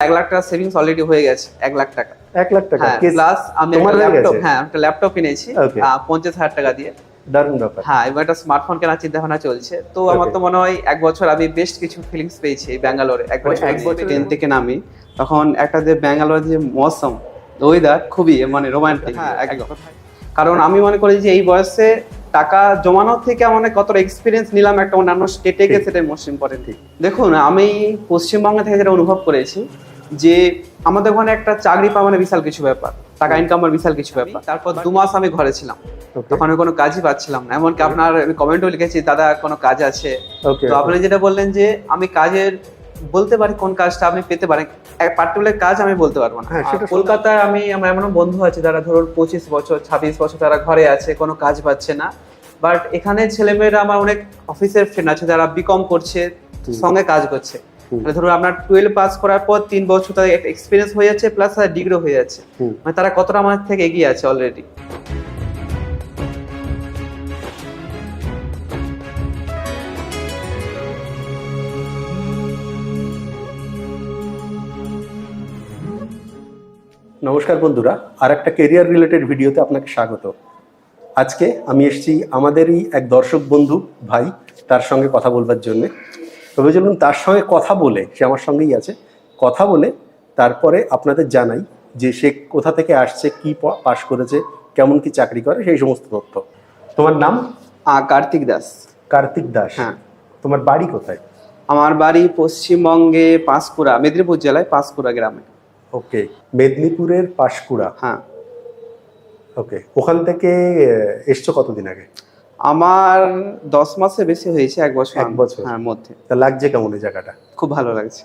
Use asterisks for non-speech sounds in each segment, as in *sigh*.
এক লাখ টাকা savings already হয়ে গেছে এক লাখ টাকা। এক লাখ টাকা হ্যাঁ প্লাস আমি একটা ল্যাপটপ হ্যাঁ একটা ল্যাপটপ কিনেছি পঞ্চাশ হাজার টাকা দিয়ে। দারুণ ব্যাপার। হ্যাঁ এবার একটা স্মার্টফোন কেনার চিন্তা ভাবনা চলছে। তো আমার তো মনে হয় এক বছর আমি বেস্ট কিছু ফিলিংস পেয়েছি ব্যাঙ্গালোরে এক মানে বছর এক বছরে- ট্রেন থেকে নামি তখন একটা যে ব্যাঙ্গালোর যে মৌসুম ওয়েদার খুবই মানে রোমান্টিক হ্যাঁ কারণ আমি মনে করি যে এই বয়সে টাকা জমানোর থেকে মানে কতটা এক্সপিরিয়েন্স নিলাম একটা অন্যান্য স্টেটে গিয়ে ঠিক। সেটাই মোস্ট ইম্পর্টেন্ট দেখুন আমি পশ্চিমবঙ্গ থেকে যেটা অনুভব করেছি যে আমাদের ওখানে একটা চাকরি পাওয়া মানে বিশাল কিছু ব্যাপার টাকা ইনকাম বিশাল কিছু ব্যাপার। তারপর দু মাস আমি ঘরে ছিলাম। তখন আমি কোনো কাজই পাচ্ছিলাম না। এমনকি আপনার আমি কমেন্টও লিখেছি দাদা কোনো কাজ আছে? তো আপনি যেটা বললেন যে আমি কাজের বলতে পারি কোন কাজটা আপনি পেতে পারেন। পার্টিকুলার কাজ আমি বলতে পারব না। হ্যাঁ, কলকাতায় আমি আমার এমন বন্ধু আছে যারা ধরুন পঁচিশ বছর ছাব্বিশ বছর তারা ঘরে আছে কোনো কাজ পাচ্ছে না। বাট এখানে ছেলেমেয়েরা আমার অনেক অফিসের ফ্রেন্ড আছে যারা বিকম করছে সঙ্গে কাজ করছে। মানে ধরুন আপনার টুয়েলভ পাস করার পর তিন বছর তাদের এক্সপিরিয়েন্স হয়ে যাচ্ছে প্লাস তাদের ডিগ্রি হয়ে যাচ্ছে। মানে তারা কতটা আমার থেকে এগিয়ে আছে অলরেডি নমস্কার বন্ধুরা আর একটা কেরিয়ার রিলেটেড ভিডিওতে আপনাকে স্বাগত। আজকে আমি এসেছি আমাদেরই এক দর্শক বন্ধু ভাই তার সঙ্গে কথা বলবার জন্য। তবে চলুন তার সঙ্গে কথা বলে সে আমার সঙ্গেই আছে কথা বলে তারপরে আপনাদের জানাই যে সে কোথা থেকে আসছে কি পাশ করেছে কেমন কি চাকরি করে সেই সমস্ত তথ্য। তোমার নাম? কার্তিক দাস। কার্তিক দাস। হ্যাঁ। তোমার বাড়ি কোথায়? আমার বাড়ি পশ্চিমবঙ্গে পাঁশকুড়া মেদিনীপুর জেলায় পাঁশকুড়া গ্রামে। ওকে মেদিনীপুরের পাশকুড়া? হ্যাঁ। ওকে ওখান থেকে এসছো কতদিন আগে? আমার দশ মাসে বেশি হয়েছে এক বছর এক বছর? হ্যাঁ মধ্যে। তা লাগছে কেমন এই জায়গাটা? খুব ভালো লাগছে।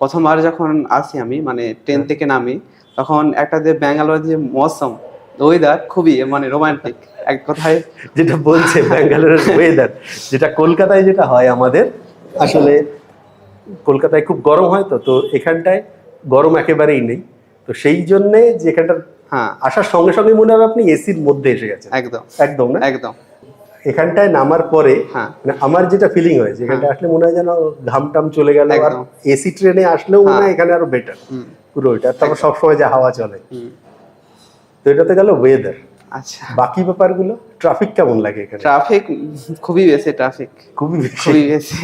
প্রথমবার যখন আসি আমি মানে ট্রেন থেকে নামি তখন একটা যে ব্যাঙ্গালোর যে মৌসুম ওয়েদার খুবই মানে রোমান্টিক এক কথায় *laughs* যেটা বলছে ব্যাঙ্গালোরের ওয়েদার যেটা কলকাতায় যেটা হয় আমাদের আসলে কলকাতায় খুব গরম হয় তো তো এখানটায় গরম একেবারেই নেই। তো সেই জন্যে যেখানটা হ্যাঁ। আসার সঙ্গে সঙ্গে মনে হবে আপনি এসির মধ্যে এসে গেছেন। একদম। একদম না? একদম। এখানটায় নামার পরে হ্যাঁ। মানে আমার যেটা ফিলিং হয়েছে এখানটা আসলে মনে হয় যেন ঘাম টাম চলে গেল আর এসি ট্রেনে আসলেও মনে হয় হ্যাঁ। এখানে আরও বেটার পুরো ওইটা। তারপর সবসময় যে হাওয়া চলে। তো এটাতে গেল ওয়েদার আচ্ছা। বাকি ব্যাপারগুলো? ট্রাফিক কেমন লাগে এখানে? ট্রাফিক খুবই বেশি ট্রাফিক খুবই বেশি? খুবই বেশি।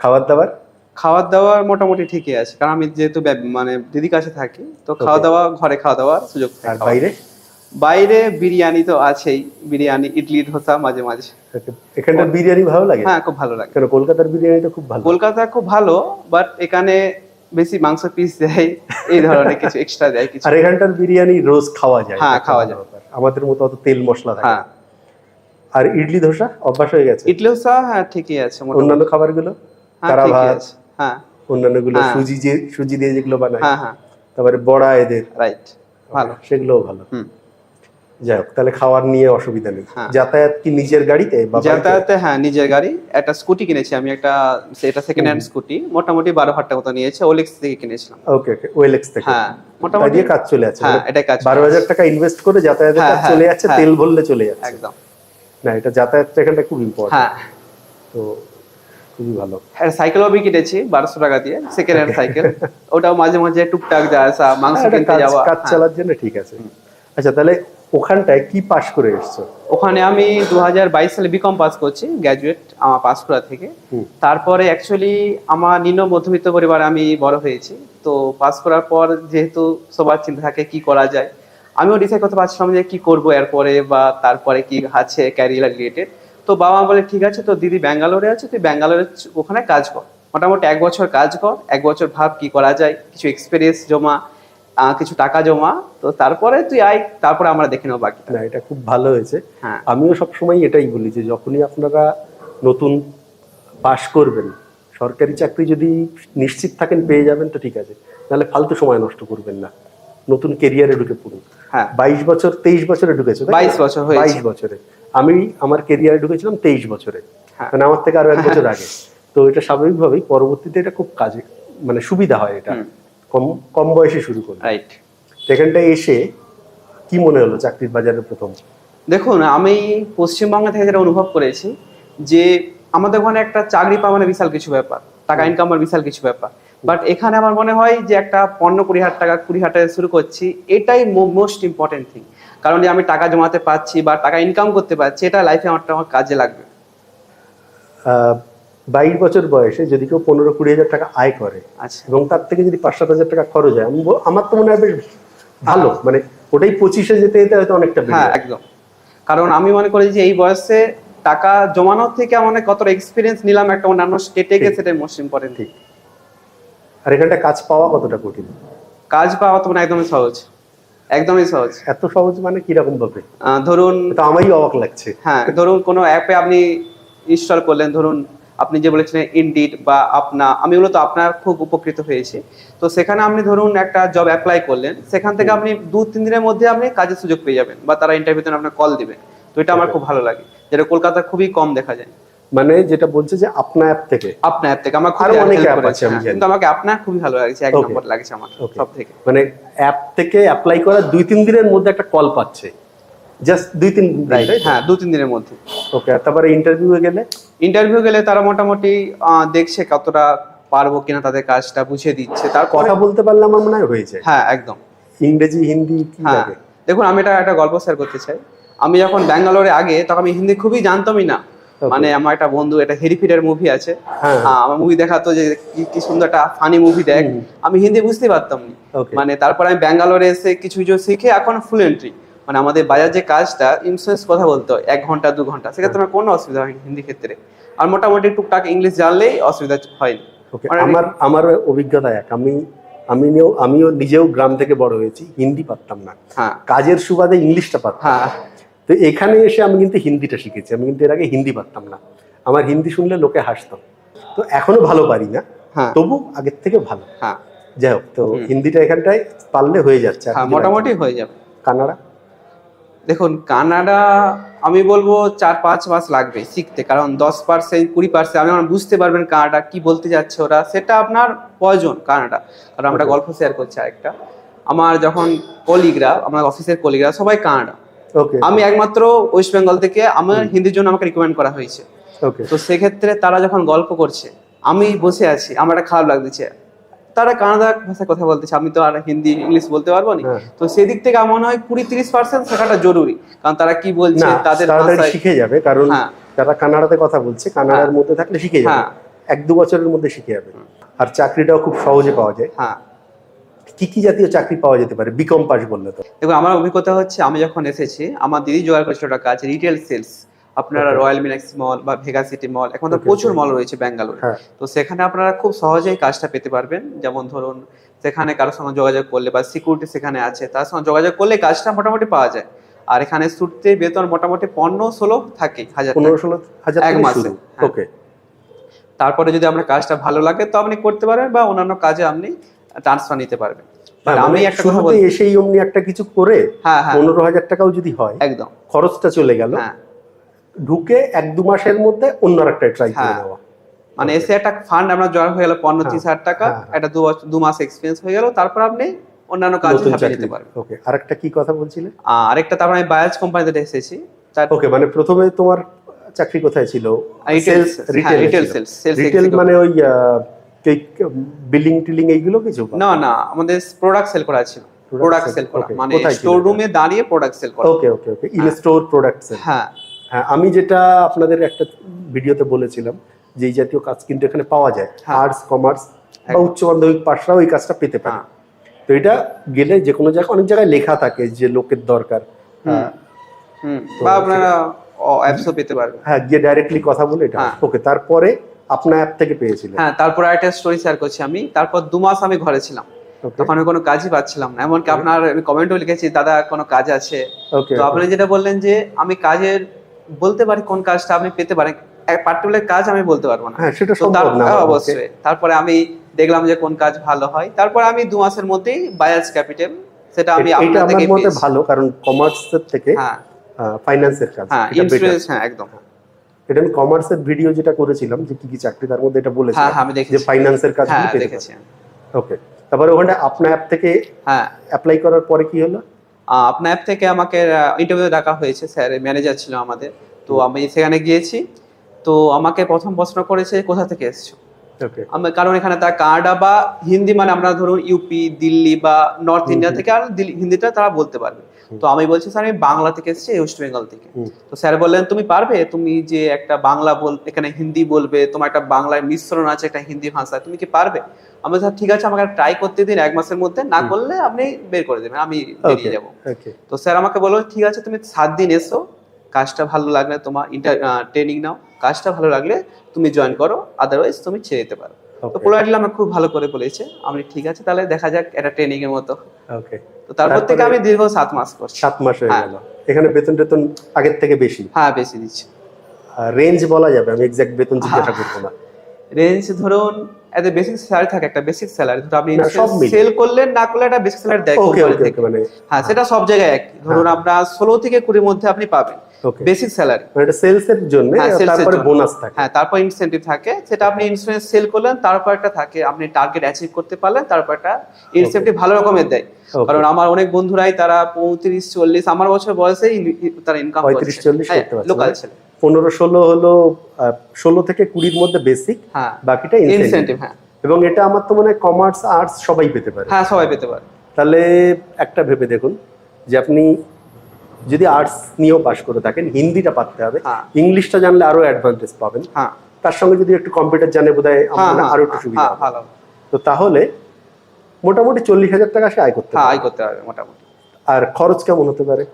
খাবার দাবার খাওয়ার দাওয়ার মোটামুটি ঠিকই আছে। কারণ আমি যেহেতু মানে দিদির কাছে থাকি তো খাওয়া দাওয়া ঘরে খাওয়া দাওয়ার সুযোগ থাকে বাইরে? বাইরে বিরিয়ানি তো আছেই বিরিয়ানি ইডলি ধোসা মাঝে মাঝে। এখানকার বিরিয়ানি ভালো লাগে? হ্যাঁ খুব ভালো লাগে। কেন কলকাতার বিরিয়ানিটা খুব ভালো? কলকাতা খুব ভালো বাট এখানে বেশি মাংস পিস দেয় এই ধরনের কিছু এক্সট্রা দেয় কিছু। আর এখানটার বিরিয়ানি রোজ খাওয়া যায়। হ্যাঁ, খাওয়া যায়। আমাদের মতো অত তেল মশলা থাকে হ্যাঁ। আর ইডলি ধোসা অভ্যাস হয়ে গেছে? ইডলি ধোসা হ্যাঁ ঠিকই আছে মোটামুটি। অন্যান্য খাবারগুলো? হ্যাঁ তারা ভাত আছে হ্যাঁ। অন্যান্যগুলো হ্যাঁ। সুজি যে সুজি দিয়ে যেগুলো বানায়। হ্যাঁ হ্যাঁ। তারপরে বড়া এদের। রাইট ভালো। সেগুলোও ভালো। হুম। যাই হোক তাহলে খাওয়ার নিয়ে অসুবিধা নেই। হ্যাঁ। যাতায়াত কি নিজের গাড়িতে যাতায়াতে হ্যাঁ নিজের গাড়ি। একটা স্কুটি কিনেছি আমি একটা সেটা সেকেন্ড হ্যান্ড স্কুটি মোটামুটি বারো হাজার টাকা মতো নিয়েছে ওলেক্স থেকে কিনেছিলাম। ওকে ওকে ওয়েলেক্স থেকে। হ্যাঁ মোটামুটি কাজ চলে যাচ্ছে হ্যাঁ এটাই কাজ বারো হাজার টাকা ইনভেস্ট করে যাতায়াতের হ্যাঁ, কাজ চলে যাচ্ছে। তেল ভরলে চলে যাচ্ছে। একদম। না এটা যাতায়াতটা এখানটা খুব ইম্পর্টেন্ট হ্যাঁ। তো খুবই ভালো। হ্যাঁ সাইকেলও আমি কিনেছি বারোশো টাকা দিয়ে সেকেন্ড হ্যান্ড সাইকেল ওটাও মাঝে মাঝে টুকটাক যা আসা মাংস কিনতে যাওয়া। কাজ হ্যাঁ। চালার জন্য ঠিক আছে। আচ্ছা তাহলে ওখানটায় কি পাশ করে এসছো? ওখানে আমি দু হাজার বাইশ সালে বিকম পাস করছি গ্র্যাজুয়েট আমার পাঁশকুড়া থেকে। তারপরে অ্যাকচুয়ালি আমার নিম্ন মধ্যবিত্ত পরিবারে আমি বড় হয়েছি। তো পাস করার পর যেহেতু সবার চিন্তা থাকে কি করা যায় আমিও ডিসাইড করতে পারছিলাম যে কি করব এরপরে বা তারপরে কি আছে ক্যারিয়ার রিলেটেড তো বাবা বলে ঠিক আছে তো দিদি ব্যাঙ্গালোরে আছে তুই ব্যাঙ্গালোরে ওখানে কাজ কর। মোটামুটি এক বছর কাজ কর এক বছর ভাব কি করা যায় কিছু এক্সপিরিয়েন্স জমা। কিছু টাকা জমা তো তারপরে তুই আয় তারপরে আমরা দেখে নেব বাকিটা। না এটা খুব ভালো হয়েছে। হ্যাঁ। আমিও সবসময় এটাই বলি যে যখনই আপনারা নতুন পাশ করবেন সরকারি চাকরি যদি নিশ্চিত থাকেন পেয়ে যাবেন তো ঠিক আছে। নাহলে ফালতু সময় নষ্ট করবেন না। নতুন কেরিয়ারে ঢুকে পড়ুন। হ্যাঁ। বাইশ বছর তেইশ বছরে ঢুকেছো বাইশ বছর। বাইশ বছরে। আমি আমার কেরিয়ারে ঢুকেছিলাম তেইশ বছরে। হ্যাঁ। মানে আমার থেকে আরও এক বছর আগে। তো এটা স্বাভাবিকভাবেই পরবর্তীতে এটা খুব কাজে মানে সুবিধা হয় এটা। কম কম বয়সে শুরু করলে রাইট সেখানটায় এসে কি মনে হলো চাকরির বাজারে প্রথম? দেখুন আমি পশ্চিমবঙ্গ থেকে যেটা অনুভব করেছি যে আমাদের ওখানে একটা চাকরি পাওয়া মানে বিশাল কিছু ব্যাপার। টাকা ইনকাম বিশাল কিছু ব্যাপার। বাট এখানে আমার মনে হয় যে একটা পণ্য কুড়ি হাজার টাকা কুড়ি হাজার টাকা শুরু করছি এটাই মোস্ট ইম্পর্টেন্ট থিং কারণ যে আমি টাকা জমাতে পারছি বা টাকা ইনকাম করতে পারছি এটা লাইফে আমার আমার কাজে লাগবে। বাইশ বছর বয়সে যদি কেউ পনেরো কুড়ি হাজার টাকা আয় করে আচ্ছা। এবং তার থেকে যদি পাঁচ সাত হাজার টাকা খরচ হয় আমি আমার তো মনে হয় বেশ ভালো। মানে ওটাই পঁচিশে যেতে যেতে হয়তো অনেকটা হ্যাঁ একদম। কারণ আমি মনে করি যে এই বয়সে টাকা জমানোর থেকে আমার অনেক কতটা এক্সপিরিয়েন্স নিলাম একটা অন্যান্য স্টেটে গেছে সেটাই মোস্ট ইম্পর্টেন্ট ঠিক। আর এখানটা কাজ পাওয়া কতটা কঠিন? কাজ পাওয়া তো মানে একদমই সহজ। একদমই সহজ। এত সহজ মানে কীরকম ভাবে ধরুন এটা আমারই অবাক লাগছে। হ্যাঁ ধরুন কোনো অ্যাপে আপনি ইনস্টল করলেন ধরুন আপনি যে বলেছিলেন ইনডিড বা আপনা আমি মূলত আপনার খুব উপকৃত হয়েছি। তো সেখানে আপনি ধরুন একটা জব অ্যাপ্লাই করলেন সেখান থেকে আপনি দু তিন দিনের মধ্যে আপনি কাজের সুযোগ পেয়ে যাবেন বা তারা ইন্টারভিউতে আপনার কল দিবে। তো এটা আমার খুব ভালো লাগে যেটা কলকাতা খুবই কম দেখা যায়। মানে যেটা বলছে যে আপনা অ্যাপ থেকে। আপনার অ্যাপ থেকে আমার খুব অনেক করেছে, আছে, আমি হ্যাঁ। জানি। কিন্তু আমাকে আপনার খুবই ভালো লাগছে এক নম্বর লাগছে আমার সব থেকে মানে অ্যাপ থেকে অ্যাপ্লাই করার দুই তিন দিনের মধ্যে একটা কল পাচ্ছে। জাস্ট দুই তিন রাইট হ্যাঁ দু তিন দিনের মধ্যে। ওকে তারপরে ইন্টারভিউ গেলে? ইন্টারভিউ গেলে তারা মোটামুটি দেখছে কতটা পারব কিনা তাদের কাজটা বুঝিয়ে দিচ্ছে। তারপর কথা বলতে পারলে আমার মনে হয় হয়ে যায়। হ্যাঁ একদম। ইংরেজি হিন্দি হ্যাঁ। দেখুন আমি এটা একটা গল্প শেয়ার করতে চাই। আমি যখন ব্যাঙ্গালোরে আগে তখন আমি হিন্দি খুবই জানতামই না। মানে আমার একটা বন্ধু এটা হেরিফিরের মুভি আছে। হ্যাঁ আহ, আমার মুভি দেখাতো যে কি কি সুন্দর একটা ফানি মুভি দেখ। আমি হিন্দি বুঝতে পারতাম না মানে তারপর আমি ব্যাঙ্গালোরে এসে কিছু কিছু শিখে এখন ফ্লুয়েন্টলি মানে আমাদের বাজার যে কাজটা ইন্স্যুরেন্স কথা বলতে হয় এক ঘণ্টা দু ঘণ্টা সেক্ষেত্রে আমার কোনো অসুবিধা হয়নি হিন্দি ক্ষেত্রে। আর মোটামুটি টুকটাক ইংলিশ জানলেই অসুবিধা হয়নি। আমার আমার অভিজ্ঞতা এক আমি আমিও আমিও নিজেও গ্রাম থেকে বড় হয়েছি হিন্দি পারতাম না। হ্যাঁ। কাজের সুবাদে ইংলিশটা পারতাম। হ্যাঁ। তো এখানে এসে আমি কিন্তু হিন্দিটা শিখেছি আমি কিন্তু এর আগে হিন্দি পারতাম না। আমার হিন্দি শুনলে লোকে হাসতাম তো এখনও ভালো পারি না হ্যাঁ। তবু আগের থেকে ভালো। যাই হোক তো হিন্দিটা এখানটায় পারলে হয়ে যাচ্ছে মোটামুটি হয়ে যাবে। কানাডা? দেখুন কানাডা আমি বলব চার পাঁচ মাস লাগবে শিখতে কারণ দশ পার্সেন্ট কুড়ি পার্সেন্ট আপনি আমার বুঝতে পারবেন কানাডা কি বলতে যাচ্ছে ওরা। সেটা আপনার প্রয়োজন কানাডা। কারণ আমরা গল্প শেয়ার করছি আরেকটা। আমার যখন কলিগরা আমার অফিসের কলিগরা সবাই কানাডা। আমি একমাত্র ওয়েস্ট বেঙ্গল থেকে আমার হিন্দির জন্য আমাকে রিকমেন্ড করা হয়েছে। ওকে তো সেক্ষেত্রে তারা যখন গল্প করছে আমি বসে আছি আমার একটা খারাপ লাগতেছে তারা কানাডা ভাষায় কথা বলতেছে। আমি তো আর হিন্দি ইংলিশ বলতে পারব না। হ্যাঁ। তো সেদিক থেকে আমার মনে হয় কুড়ি তিরিশ পার্সেন্ট শেখাটা জরুরি। কারণ তারা কি বলছে তাদের শিখে যাবে। কারণ হ্যাঁ। যারা কানাডাতে কথা বলছে কানাডার মধ্যে থাকলে শিখে যাবে। হ্যাঁ। এক দু বছরের মধ্যে শিখে যাবে। আর চাকরিটাও খুব সহজে পাওয়া যায়। হ্যাঁ। কি কি জাতীয় চাকরি পাওয়া যেতে পারে? বিকম পাস বললে তো। দেখুন আমার অভিজ্ঞতা হচ্ছে আমি যখন এসেছি আমার দিদি জোগাড় করেছিল একটা কাজ রিটেল সেলস আপনারা রয়্যাল মিনাক্স মল বা ভেগা সিটি মল এখন তো প্রচুর মল রয়েছে ব্যাঙ্গালোরে হ্যাঁ। তো সেখানে আপনারা খুব সহজেই কাজটা পেতে পারবেন। যেমন ধরুন সেখানে কারোর সঙ্গে যোগাযোগ করলে বা সিকিউরিটি সেখানে আছে তার সঙ্গে যোগাযোগ করলে কাজটা মোটামুটি পাওয়া যায়। আর এখানে ছুটতে বেতন মোটামুটি পনেরো ষোলো থাকে হাজার পনেরো ষোলো হাজার এক মাসে, হ্যাঁ। ওকে তারপরে যদি আপনার কাজটা ভালো লাগে তো আপনি করতে পারবেন বা অন্যান্য কাজে আপনি ট্রান্সফার নিতে পারবেন। হ্যাঁ, আমি মানে একটা কথা বলি এসেই অমনি একটা কিছু করে হ্যাঁ হ্যাঁ। পনেরো হাজার টাকাও যদি হয় একদম। খরচটা চলে গেল। হ্যাঁ। ঢুকে এক দু মাসের মধ্যে অন্য একটা ট্রাই করে হ্যাঁ। নেওয়া। মানে এসে একটা ফান্ড আমরা জয়েন হয়ে গেল পনেরো হ্যাঁ, ত্রিশ হাজার টাকা হ্যাঁ। একটা দু বছর দু মাস এক্সপিরিয়েন্স হয়ে গেল তারপর আপনি অন্যান্য কাজ যেতে পারবেন। ওকে আরেকটা কি কথা বলছিলে? আহ, আরেকটা তারপর আমি বায়াজ কোম্পানিতে এসেছি। ওকে মানে প্রথমে তোমার চাকরি কোথায় ছিল? Retail retail retail sales sales retail মানে ওই বিলিং টিলিং এইগুলো কিছু? না না আমাদের প্রোডাক্ট সেল করা ছিল। প্রোডাক্ট সেল করা। মানে স্টোর রুমে দাঁড়িয়ে প্রোডাক্ট সেল করা। Okay okay okay in store products হ্যাঁ হ্যাঁ আমি যেটা আপনাদের একটা ভিডিওতে বলেছিলাম যে এই জাতীয় কাজ কিন্তু এখানে পাওয়া যায়। হ্যাঁ। আর্টস কমার্স বা উচ্চ মাধ্যমিক পাশরাও এই কাজটা পেতে পারে। হ্যাঁ। তো এটা গেলে যে কোনো জায়গায় অনেক জায়গায় লেখা থাকে যে লোকের দরকার। তো বা আপনারা অ্যাপসও পেতে পারবেন। হ্যাঁ গিয়ে ডাইরেক্টলি কথা বলে এটা। হ্যাঁ। ওকে তারপরে আপনার অ্যাপ থেকে পেয়েছিলেন। হ্যাঁ তারপর একটা স্টোরি শেয়ার করছি আমি। তারপর দু মাস আমি ঘরে ছিলাম। তখন আমি কোনো কাজই পাচ্ছিলাম না। এমনকি আপনার আমি কমেন্টও লিখেছি দাদা কোনো কাজ আছে? তো আপনি যেটা বললেন যে আমি কাজের বলতে পারি কোন কাজটা আপনি পেতে পারেন পার্টিকুলার কাজ আমি বলতে পারব না। হ্যাঁ সেটা হ্যাঁ। অবশ্যই। তারপরে আমি দেখলাম যে কোন কাজ ভালো হয়। তারপরে আমি দু মাসের মধ্যেই বায়াজ ক্যাপিটাল সেটা আমি আপনার থেকে মতে। ভালো কারণ কমার্সের থেকে হ্যাঁ। ফাইন্যান্সের কাজ হ্যাঁ ইন্স্যুরেন্স হ্যাঁ একদম। এটা আমি কমার্সের ভিডিও যেটা করেছিলাম যে কি কি চাকরি তার মধ্যে এটা হ্যাঁ বলেছিলাম হ্যাঁ আমি যে ফাইন্যান্সের কাজ হ্যাঁ দেখেছি ওকে তারপরে ওখানে আপনার অ্যাপ থেকে হ্যাঁ। অ্যাপ্লাই করার পরে কি হলো? আপনার অ্যাপ থেকে আমাকে ইন্টারভিউ ডাকা হয়েছে স্যার ম্যানেজার ছিল আমাদের। তো আমি সেখানে গিয়েছি। তো আমাকে প্রথম প্রশ্ন করেছে কোথা থেকে এসছো? আমি কারণ এখানে তার কানাডা বা হিন্দি মানে আমরা ধরুন ইউপি দিল্লি বা নর্থ ইন্ডিয়া থেকে আর হিন্দিটা তারা বলতে পারবে। তো আমি বলছি স্যার আমি বাংলা থেকে এসেছি ওয়েস্ট বেঙ্গল থেকে। তো স্যার বললেন তুমি পারবে? তুমি যে একটা বাংলা বল এখানে হিন্দি বলবে তোমার একটা বাংলার মিশ্রণ আছে একটা হিন্দি ভাষা তুমি কি পারবে? আমি স্যার ঠিক আছে আমাকে ট্রাই করতে দিন এক মাসের মধ্যে। না করলে আপনি বের করে দেবেন আমি বেরিয়ে যাব। তো স্যার আমাকে বলল ঠিক আছে তুমি সাত দিন এসো কাজটা ভালো লাগলে তোমার ইন্টার ট্রেনিং নাও কাজটা ভালো লাগলে তুমি জয়েন করো আদারওয়াইজ তুমি ছেড়ে দিতে পারো। তো ওকে পোলাইটলি আমার খুব ভালো করে বলেছে। আমি ঠিক আছে তাহলে দেখা যাক একটা ট্রেনিং এর মতো। ওকে তো তারপর থেকে আমি দীর্ঘ সাত মাস করছি। সাত মাস হয়ে হ্যাঁ। গেল। এখানে বেতন টেতন আগের থেকে বেশি? হ্যাঁ বেশি দিচ্ছি। রেঞ্জ বলা যাবে আমি এক্সাক্ট বেতন জিজ্ঞাসা করব না। রেঞ্জ ধরুন এত বেসিক স্যালারি থাকে একটা বেসিক স্যালারি আপনি। সেল করলেন না করলে একটা বেসিক স্যালারি দেয় কোম্পানি থেকে। মানে হ্যাঁ সেটা সব জায়গায় এক ধরুন আপনার ষোলো থেকে কুড়ির মধ্যে আপনি পাবেন। বেসিক স্যালারি মানে এটা সেলস এর জন্য হ্যাঁ, তারপরে বোনাস থাকে। হ্যাঁ তারপর ইনসেন্টিভ থাকে। সেটা আপনি ইন্স্যুরেন্স সেল করলেন তারপর একটা থাকে আপনি টার্গেট অ্যাচিভ করতে পারলেন তারপর একটা ইনসেন্টিভ ভালো রকমের দেয়। কারণ আমার অনেক বন্ধুরাই তারা পঁয়ত্রিশ চল্লিশ আমার বছর বয়সেই তারা ইনকাম পঁয়ত্রিশ চল্লিশ লোকাল মানে ছেলে। পনেরো ষোলো হলো ষোলো থেকে কুড়ির মধ্যে বেসিক হ্যাঁ। বাকিটা ইনসেন্টিভ ইনসেন্টিভ হ্যাঁ। এবং এটা আমার তো মনে হয় কমার্স আর্টস সবাই পেতে পারে। হ্যাঁ সবাই পেতে পারে। তাহলে একটা ভেবে দেখুন যে আপনি যদি আর্টস নিয়েও পাশ করে থাকেন হিন্দিটা পারতে হবে। হ্যাঁ। ইংলিশটা জানলে আরও অ্যাডভান্টেজ পাবেন। হ্যাঁ। তার সঙ্গে যদি একটু কম্পিউটার জানে বোধ হয় হ্যাঁ হ্যাঁ, আরও একটু সুবিধা হ্যাঁ হবে। তো তাহলে মোটামুটি চল্লিশ হাজার টাকা সে আয় করতে হ্যাঁ আয় করতে পারবে মোটামুটি। আর খরচ কেমন হতে পারে?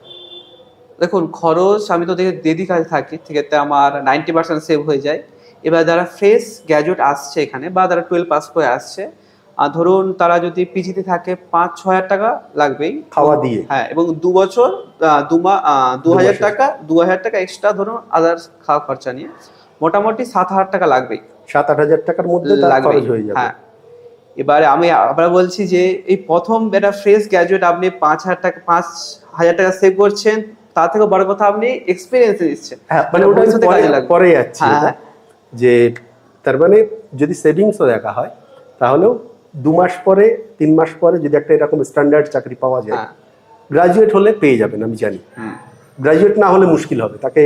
দেখুন খরচ আমি তো দেখে দেদি কাজে থাকি সেক্ষেত্রে আমার নাইনটি পার্সেন্ট সেভ হয়ে যায়। এবার যারা ফ্রেশ গ্র্যাজুয়েট আসছে এখানে বা যারা টুয়েলভ পাস করে আসছে ধরুন তারা যদি পিজিতে থাকে পাঁচ ছ হাজার টাকা লাগবেই। খাওয়া দিয়ে। হ্যাঁ এবং দু বছর দু মা দু হাজার টাকা দু হাজার টাকা এক্সট্রা ধরুন আদার্স খাওয়া খরচা নিয়ে মোটামুটি সাত হাজার টাকা লাগবেই। সাত আট হাজার টাকার মধ্যে খরচ হয়ে যাবে। হ্যাঁ। এবারে আমি আবার বলছি যে এই প্রথম একটা ফ্রেশ গ্র্যাজুয়েট আপনি পাঁচ হাজার টাকা পাঁচ হাজার টাকা সেভ করছেন তার থেকে বড় কথা আপনি এক্সপিরিয়েন্স দিচ্ছেন। হ্যাঁ মানে ওটা পরে কাজে লাগবে। পরে যাচ্ছি হ্যাঁ, যে তার মানে যদি সেভিংসও দেখা হয় তাহলেও দু মাস পরে তিন মাস পরে যদি একটা এরকম স্ট্যান্ডার্ড চাকরি পাওয়া যায় হ্যাঁ। গ্রাজুয়েট হলে পেয়ে যাবেন আমি জানি। গ্রাজুয়েট না হলে মুশকিল হবে। তাকে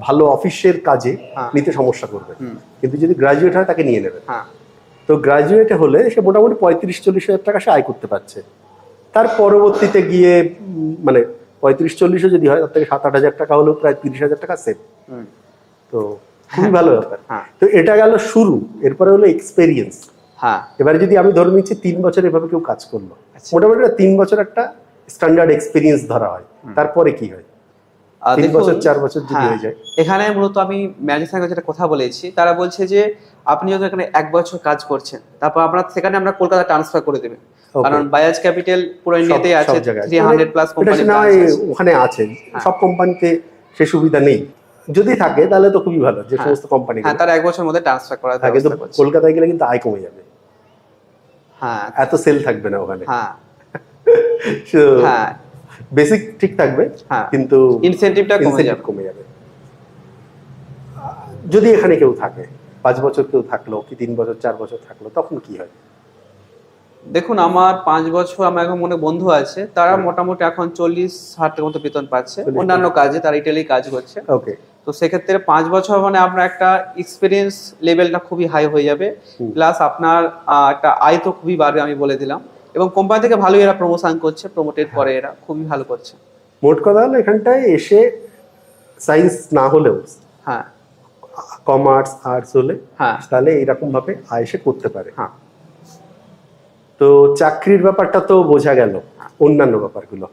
ভালো অফিসের কাজে হ্যাঁ। নিতে সমস্যা করবে। কিন্তু যদি গ্রাজুয়েট হয় তাকে নিয়ে নেবে। হ্যাঁ। তো গ্রাজুয়েটে হলে সে মোটামুটি পঁয়ত্রিশ চল্লিশ হাজার টাকা সে আয় করতে পারছে। তার পরবর্তীতে গিয়ে মানে পঁয়ত্রিশ চল্লিশও যদি হয় তার থেকে সাত আট হাজার টাকা হলেও প্রায় তিরিশ হাজার টাকা সেভ তো খুবই ভালো ব্যাপার। হ্যাঁ। তো এটা গেল শুরু। এরপরে হলো এক্সপেরিয়েন্স হ্যাঁ। এবারে যদি আমি ধরে নিচ্ছি তিন বছর এভাবে কেউ কাজ করল আচ্ছা। মোটামুটি তিন বছর একটা স্ট্যান্ডার্ড এক্সপিরিয়েন্স ধরা হয়। তারপরে কি হয়? তিন বছর চার বছর যদি হ্যাঁ, হয়ে যায়। এখানে মূলত আমি ম্যানেজার সঙ্গে যেটা কথা বলেছি। তারা বলছে যে আপনি যদি এখানে এক বছর কাজ করছেন তারপর আপনার সেখানে আমরা কলকাতা ট্রান্সফার করে দেবেন কারণ বাজাজ ক্যাপিটাল পুরো ইন্ডিয়াতেই আছে সব জায়গায়। থ্রি হান্ড্রেড প্লাস কোম্পানি হয় ওখানে আছে। সব কোম্পানিতে সে সুবিধা নেই। যদি থাকে তাহলে তো খুবই ভালো যে হ্যাঁ। সমস্ত কোম্পানি হ্যাঁ তার এক বছরের মধ্যে ট্রান্সফার করার থাকে কলকাতায় গেলে কিন্তু আয় কমে যাবে। হ্যাঁ। এত সেল থাকবে না ওখানে। হ্যাঁ। *laughs* হ্যাঁ। বেসিক ঠিক থাকবে হ্যাঁ। কিন্তু ইনসেন্টিভটা কমে যাবে। কমে যাবে। যদি এখানে কেউ থাকে পাঁচ বছর কেউ থাকল কি তিন বছর চার বছর থাকল তখন কি হয়? দেখুন আমার পাঁচ বছর আমার এখন মনে বন্ধু আছে তারা মোটামুটি এখন চল্লিশ ষাট মতো বেতন পাচ্ছে। অন্যান্য কাজে তারা ইটালি কাজ করছে। ওকে তো সেক্ষেত্রে পাঁচ বছর মানে আপনার একটা এক্সপিরিয়েন্স লেভেলটা খুবই হাই হয়ে যাবে। প্লাস আপনার একটা আয় তো খুবই বাড়বে আমি বলে দিলাম। এবং কোম্পানি থেকে ভালোই এরা প্রমোশন করছে প্রমোটেড হ্যাঁ। করে এরা খুবই ভালো করছে। মোট কথা হলো এখানটায় এসে সায়েন্স না হলেও হ্যাঁ। কমার্স আর্টস হলে হ্যাঁ। তাহলে এইরকম ভাবে আয় এসে করতে পারে। হ্যাঁ। তো চাকরির ব্যাপারটা তো বোঝা গেল অন্যান্য ব্যাপারগুলো।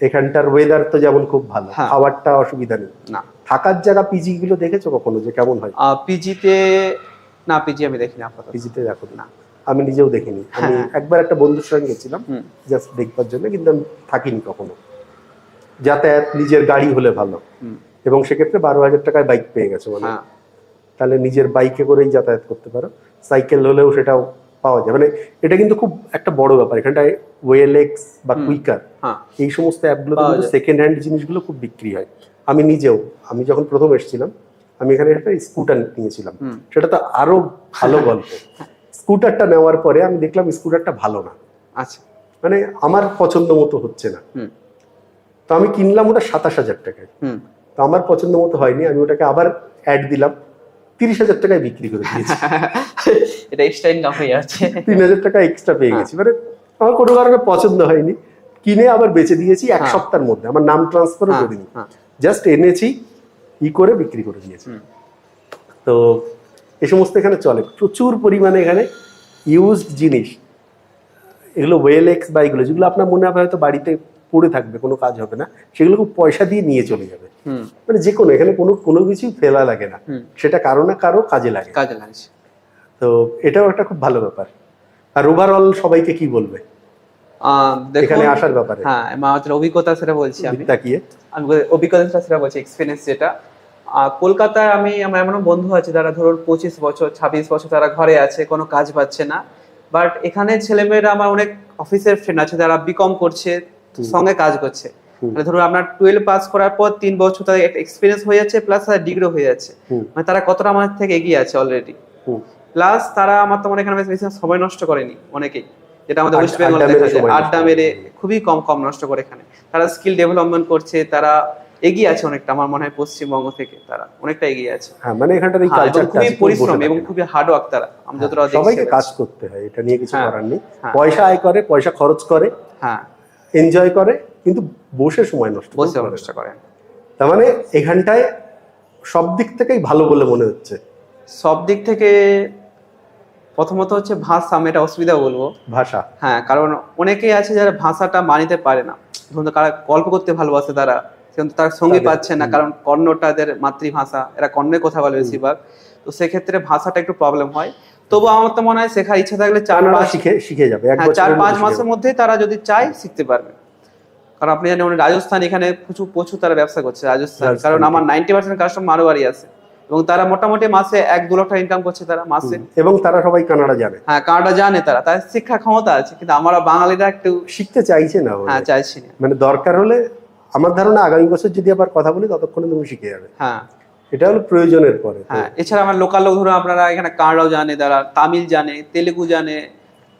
এখানটার ওয়েদার তো যেমন খুব ভালো হ্যাঁ। খাবারটা অসুবিধা নেই। না। থাকার জায়গা পিজি গুলো দেখেছ কখনো যে কেমন হয়? পিজিতে না পিজি আমি দেখিনি আপাতত। পিজিতে দেখো না। আমি নিজেও দেখিনি। আমি হ্যাঁ। একবার একটা বন্ধুর সঙ্গে গেছিলাম জাস্ট দেখবার জন্য কিন্তু আমি থাকিনি কখনো। যাতায়াত নিজের গাড়ি হলে ভালো। এবং সেক্ষেত্রে বারো হাজার টাকায় বাইক পেয়ে গেছো মানে। হ্যাঁ। তাহলে নিজের বাইকে করেই যাতায়াত করতে পারো। সাইকেল হলেও সেটাও পাওয়া যায়। মানে এটা কিন্তু খুব একটা বড় ব্যাপার। এখানটায় ওয়েলেক্স বা কুইকার হ্যাঁ। এই সমস্ত অ্যাপগুলো কিন্তু সেকেন্ড হ্যান্ড জিনিসগুলো খুব বিক্রি হয়। আমি নিজেও আমি যখন প্রথম এসেছিলাম আমি এখানে একটা স্কুটার নিয়েছিলাম সেটা তো আরও ভালো গল্প। স্কুটারটা নেওয়ার পরে আমি দেখলাম স্কুটারটা ভালো না। আচ্ছা। মানে আমার পছন্দ মতো হচ্ছে না। তো আমি কিনলাম ওটা সাতাশ হাজার টাকায়। তো আমার পছন্দ মতো হয়নি আমি ওটাকে আবার অ্যাড দিলাম। তিরিশ হাজার টাকায় বিক্রি করে দিয়েছি। *laughs* এটা এক্সট্রা ইনকাম হয়ে যাচ্ছে। তিন হাজার টাকা এক্সট্রা পেয়ে। গেছি। মানে আমার কোনো কারণে পছন্দ হয়নি। কিনে আবার বেচে দিয়েছি এক হ্যাঁ। সপ্তাহের মধ্যে। আমার নাম ট্রান্সফারও করিনি। হ্যাঁ। জাস্ট এনেছি ই করে বিক্রি করে দিয়েছি। তো এই সমস্ত এখানে চলে। প্রচুর পরিমাণে এখানে ইউজড জিনিস। এগুলো ওয়েল এক্স বা এগুলো যেগুলো আপনার মনে হবে হয়তো বাড়িতে পড়ে থাকবে কোনো কাজ হবে না সেগুলো খুব পয়সা দিয়ে নিয়ে চলে যাবে। মানে যে কোনো এখানে কোনো কোনো কিছু ফেলা লাগে না। সেটা কারও না কারও কাজে লাগে। কাজে লাগছে তো এটাও একটা খুব ভালো ব্যাপার। আর ওভারঅল সবাইকে কি বলবে? এখানে আসার ব্যাপারে। হ্যাঁ আমার অভিজ্ঞতা সেটা বলছি আমি। তাকিয়ে আমি অভিজ্ঞতা সেটা বলছি এক্সপিরিয়েন্স যেটা। কলকাতায় আমি আমার এমন বন্ধু আছে যারা ধরুন পঁচিশ বছর ছাব্বিশ বছর তারা ঘরে আছে কোনো কাজ পাচ্ছে না। বাট এখানে ছেলেমেয়েরা আমার অনেক অফিসের ফ্রেন্ড আছে যারা বিকম করছে সঙ্গে কাজ করছে। মানে ধরুন আপনার টুয়েলভ পাস করার পর তিন বছর তাদের একটা এক্সপিরিয়েন্স হয়ে যাচ্ছে প্লাস তাদের ডিগ্রি হয়ে যাচ্ছে। মানে তারা কতটা আমাদের থেকে এগিয়ে আছে অলরেডি প্লাস তারা আমার তো মনে এখানে বেশি সময় নষ্ট করেনি অনেকেই। যেটা আমাদের ওয়েস্ট বেঙ্গল আড্ডা মেরে করে। খুবই কম কম নষ্ট করে এখানে। তারা স্কিল ডেভেলপমেন্ট করছে তারা এগিয়ে আছে অনেকটা আমার মনে হয় পশ্চিমবঙ্গ থেকে তারা অনেকটা এগিয়ে আছে। হ্যাঁ মানে এখানটার এই হ্যাঁ, কালচারটা খুবই পরিশ্রম এবং খুবই হার্ড ওয়ার্ক তারা আমি যতটা দেখছি সবাইকে কাজ করতে হয় এটা নিয়ে কিছু হ্যাঁ, করার নেই। হ্যাঁ। পয়সা আয় করে পয়সা খরচ করে হ্যাঁ। এনজয় করে কিন্তু বসে সময় নষ্ট বসে করে নষ্ট করেন তার মানে এখানটায় সব দিক থেকেই ভালো বলে মনে হচ্ছে। সব দিক থেকে প্রথমত হচ্ছে ভাষা আমি এটা অসুবিধা বলব। ভাষা। হ্যাঁ কারণ অনেকেই আছে যারা ভাষাটা মানিতে পারে না। ধরুন কারা গল্প করতে ভালোবাসে তারা কিন্তু তার সঙ্গী পাচ্ছে না কারণ কন্নড়টা এদের মাতৃভাষা এরা কন্নড়ে কথা বলে বেশিরভাগ। তো সেক্ষেত্রে ভাষাটা একটু প্রবলেম হয়। তবু আমার তো মনে হয় শেখার ইচ্ছা থাকলে চার পাঁচ শিখে শিখে যাবে। হ্যাঁ চার পাঁচ মাসের মধ্যে তারা যদি চায় শিখতে পারবে। কারণ আপনি জানেন রাজস্থান এখানে প্রচুর প্রচুর তারা ব্যবসা করছে রাজস্থান। কারণ আমার। নাইনটি পার্সেন্ট কাস্টমার মারোয়ারি আছে। এবং তারা মোটামুটি মাসে এক দু লাখ টাকা ইনকাম করছে তারা মাসে। এবং তারা সবাই কানাডা জানে হ্যাঁ কানাডা জানে তারা। তাদের শিক্ষা ক্ষমতা আছে কিন্তু আমরা বাঙালিরা একটু শিখতে চাইছে না হ্যাঁ চাইছি না। মানে দরকার হলে আমার ধারণা আগামী বছর যদি আবার কথা বলি ততক্ষণে তুমি শিখে যাবে। হ্যাঁ। এটা হলো প্রয়োজনের পরে। হ্যাঁ এছাড়া আমার লোকাল লোক ধরুন আপনারা এখানে কানাডাও জানে তারা তামিল জানে তেলেগু জানে।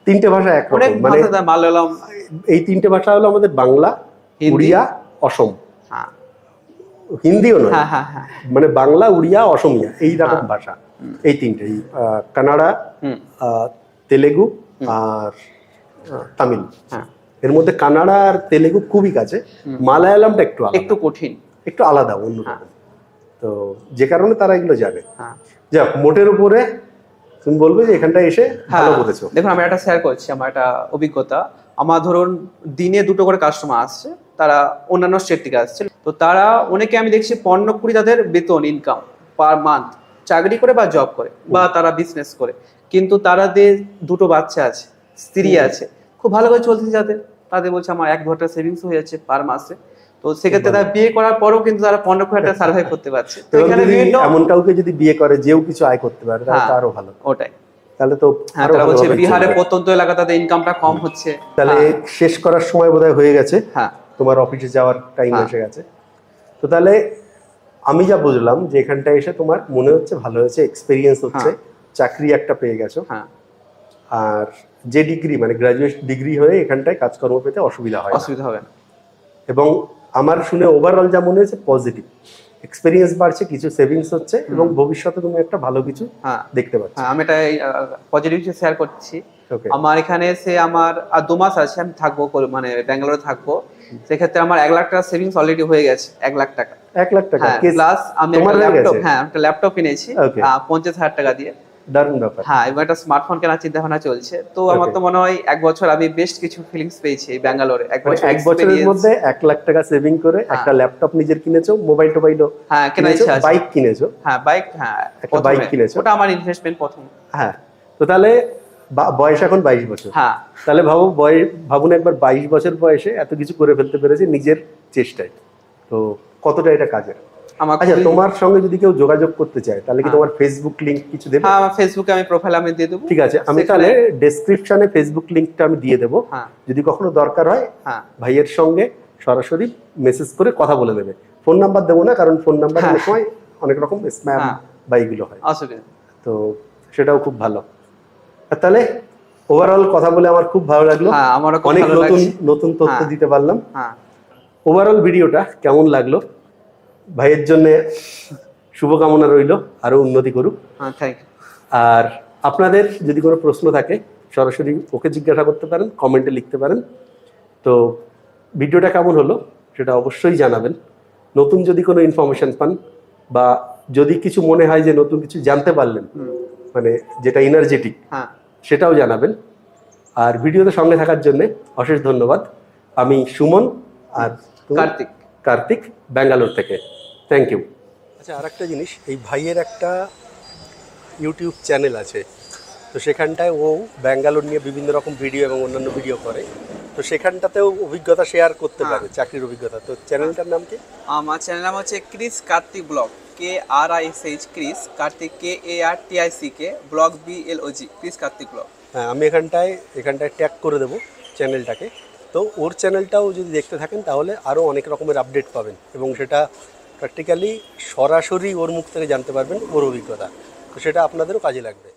তিনটে ভাষা একরকম মানে মালয়ালম। এই তিনটে ভাষা হলো আমাদের বাংলা উড়িয়া অসম। হিন্দিও নয়। হ্যাঁ হ্যাঁ হ্যাঁ। মানে বাংলা উড়িয়া অসমিয়া এই রকম। ভাষা এই তিনটে। কানাডা তেলেগু আর তামিল। হ্যাঁ। এর মধ্যে কানাডা আর তেলেগু খুবই কাছে। মালায়ালামটা একটু একটু কঠিন। একটু আলাদা অন্য। তো যে কারণে তারা এগুলো জানে। হ্যাঁ। যাক মোটের উপরে তুমি বলবে যে এখানটা এসে ভালো করেছ। দেখুন আমি একটা শেয়ার করছি আমার একটা অভিজ্ঞতা। আমার ধরুন দিনে দুটো করে কাস্টমার আসছে। তারা অন্যান্য স্টেট থেকে আসছে। তো তারা অনেকে আমি দেখছি পনেরো কুড়ি তাদের বেতন ইনকাম পার মান্থ চাকরি করে বা জব করে বা তারা বিজনেস করে। কিন্তু তাদের দুটো বাচ্চা আছে স্ত্রী আছে খুব ভালো করে চলছে যাদের। তাদের বলছে আমার এক ঘণ্টা সেভিংস হয়ে যাচ্ছে পার মাসে। তো সেক্ষেত্রে তারা বিয়ে করার পরেও কিন্তু তারা পনেরো টাকা সার্ভাইভ করতে পারছে। তো এখানে এমন কাউকে যদি বিয়ে করে যেও কিছু আয় করতে পারে তাহলে হ্যাঁ। আরও ভালো। ওটাই। তাহলে তো হ্যাঁ তারা বলছে বিহারে প্রত্যন্ত এলাকা তাদের ইনকামটা কম হচ্ছে। তাহলে হ্যাঁ, শেষ করার সময় বোধহয় হয়ে গেছে। হ্যাঁ। তোমার অফিসে যাওয়ার টাইম হ্যাঁ। এসে গেছে। তো তাহলে আমি যা বুঝলাম যে এখানটা এসে তোমার মনে হচ্ছে ভালো হয়েছে এক্সপিরিয়েন্স হচ্ছে চাকরি একটা পেয়ে গেছো। হ্যাঁ। আর যে ডিগ্রি মানে গ্রাজুয়েট ডিগ্রি হয়ে এখানটায় কাজকর্ম পেতে অসুবিধা হয় অসুবিধা হবে না। এবং আমার শুনে ওভারঅল যা মনে হয়েছে পজিটিভ এক্সপিরিয়েন্স বাড়ছে কিছু সেভিংস হচ্ছে এবং ভবিষ্যতে তুমি একটা ভালো কিছু হ্যাঁ। দেখতে পাচ্ছ। হ্যাঁ আমি এটা পজিটিভ শেয়ার করছি। ওকে আমার এখানে এসে আমার আর দু মাস আছে আমি থাকব মানে ব্যাঙ্গালোরে থাকব। সেক্ষেত্রে আমার এক লাখ টাকা সেভিংস অলরেডি হয়ে গেছে এক লাখ টাকা। এক লাখ টাকা। হ্যাঁ প্লাস আমি একটা ল্যাপটপ হ্যাঁ একটা ল্যাপটপ কিনেছি পঞ্চাশ হাজার টাকা দিয়ে। দারুণ ব্যাপার। হ্যাঁ এবং একটা স্মার্টফোন কেনার চিন্তা ভাবনা চলছে। তো আমার তো মনে হয় এক বছর আমি বেস্ট কিছু ফিলিংস পেয়েছি এই ব্যাঙ্গালোরে। এক মানে বছর এক বছরের মধ্যে এক লাখ টাকা সেভিং করে হ্যাঁ। একটা ল্যাপটপ নিজের কিনেছো মোবাইল টোবাইলও হ্যাঁ ইচ্ছা বাইক কিনেছো। হ্যাঁ বাইক হ্যাঁ একটা প্রথমে। কিনেছো? ওটা আমার ইনভেস্টমেন্ট প্রথম। হ্যাঁ তো তাহলে বয়স এখন বাইশ বছর। হ্যাঁ। তাহলে ভাবো বয়স ভাবুন একবার বাইশ বছর বয়সে এত কিছু করে ফেলতে পেরেছে নিজের চেষ্টায়। তো কতটা এটা কাজের আচ্ছা তোমার সঙ্গে যদি কেউ যোগাযোগ করতে চায় তাহলে কি হ্যাঁ। তোমার ফেসবুক লিংক কিছু দেবে? হ্যাঁ ফেসবুকে আমি প্রোফাইল আমি দিয়ে দেবো। ঠিক আছে আমি তাহলে ডেসক্রিপশনে ফেসবুক লিংকটা আমি দিয়ে দেবো। হ্যাঁ। যদি কখনো দরকার হয় ভাইয়ের সঙ্গে সরাসরি মেসেজ করে কথা বলে দেবে। ফোন নাম্বার দেবো না কারণ ফোন নাম্বার। অনেক সময় অনেক রকম স্ম্যাম হ্যাঁ। বা এগুলো হয়। তো সেটাও খুব ভালো। তাহলে ওভারঅল কথা বলে আমার খুব ভালো লাগল। হ্যাঁ অনেক নতুন নতুন তথ্য হ্যাঁ। দিতে পারলাম। হ্যাঁ। ওভারঅল ভিডিওটা কেমন লাগল? ভাইয়ের জন্য শুভকামনা রইল আরও উন্নতি করুক। হ্যাঁ আর আপনাদের যদি কোনো প্রশ্ন থাকে সরাসরি ওকে জিজ্ঞাসা করতে পারেন কমেন্টে লিখতে পারেন। তো ভিডিওটা কেমন হলো সেটা অবশ্যই জানাবেন। নতুন যদি কোনো ইনফরমেশন পান বা যদি কিছু মনে হয় যে নতুন কিছু জানতে পারলেন মানে যেটা এনার্জেটিক হ্যাঁ। সেটাও জানাবেন। আর ভিডিওতে সঙ্গে থাকার জন্য অশেষ ধন্যবাদ। আমি সুমন আর কার্তিক। কার্তিক ব্যাঙ্গালোর থেকে। থ্যাংক ইউ আচ্ছা আর একটা জিনিস এই ভাইয়ের একটা ইউটিউব চ্যানেল আছে। তো সেখানটায় ও ব্যাঙ্গালোর নিয়ে বিভিন্ন রকম ভিডিও এবং অন্যান্য ভিডিও করে। তো সেখানটাতেও অভিজ্ঞতা শেয়ার করতে হ্যাঁ। পারে চাকরির অভিজ্ঞতা। তো চ্যানেলটার নাম কি? আমার চ্যানেল নাম হচ্ছে Krish Karthik blog. K R I S H Krish Karthik K A R T I C K blog B L O G Krish Karthik blog হ্যাঁ আমি এখানটায় এখানটায় ট্যাগ করে দেবো চ্যানেলটাকে তো ওর চ্যানেলটাও যদি দেখতে থাকেন, তাহলে আরও অনেক রকমের আপডেট পাবেন এবং সেটা প্র্যাকটিক্যালি সরাসরি ওর মুখ থেকে জানতে পারবেন ওর অভিজ্ঞতা। তো সেটা আপনাদেরও কাজে লাগবে।